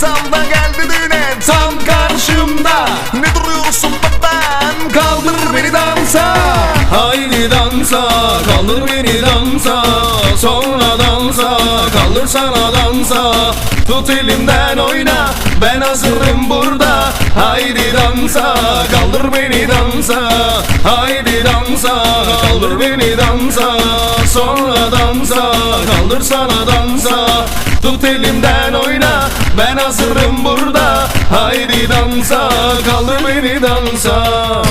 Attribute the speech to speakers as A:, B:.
A: Tam da geldi düğüne. Tam karşımda. Ne duruyorsun ben kaldır beni dansa.
B: Haydi dansa kaldır beni dansa. Sonra dansa kaldır sana dansa. Tut elimden oyna ben hazırım burada. Haydi dansa kaldır beni dansa. Haydi dansa kaldır beni dansa. Sonra dansa kaldır sana dansa. Tut elimden oyna ben hazırım burada. Haydi dansa kaldır beni dansa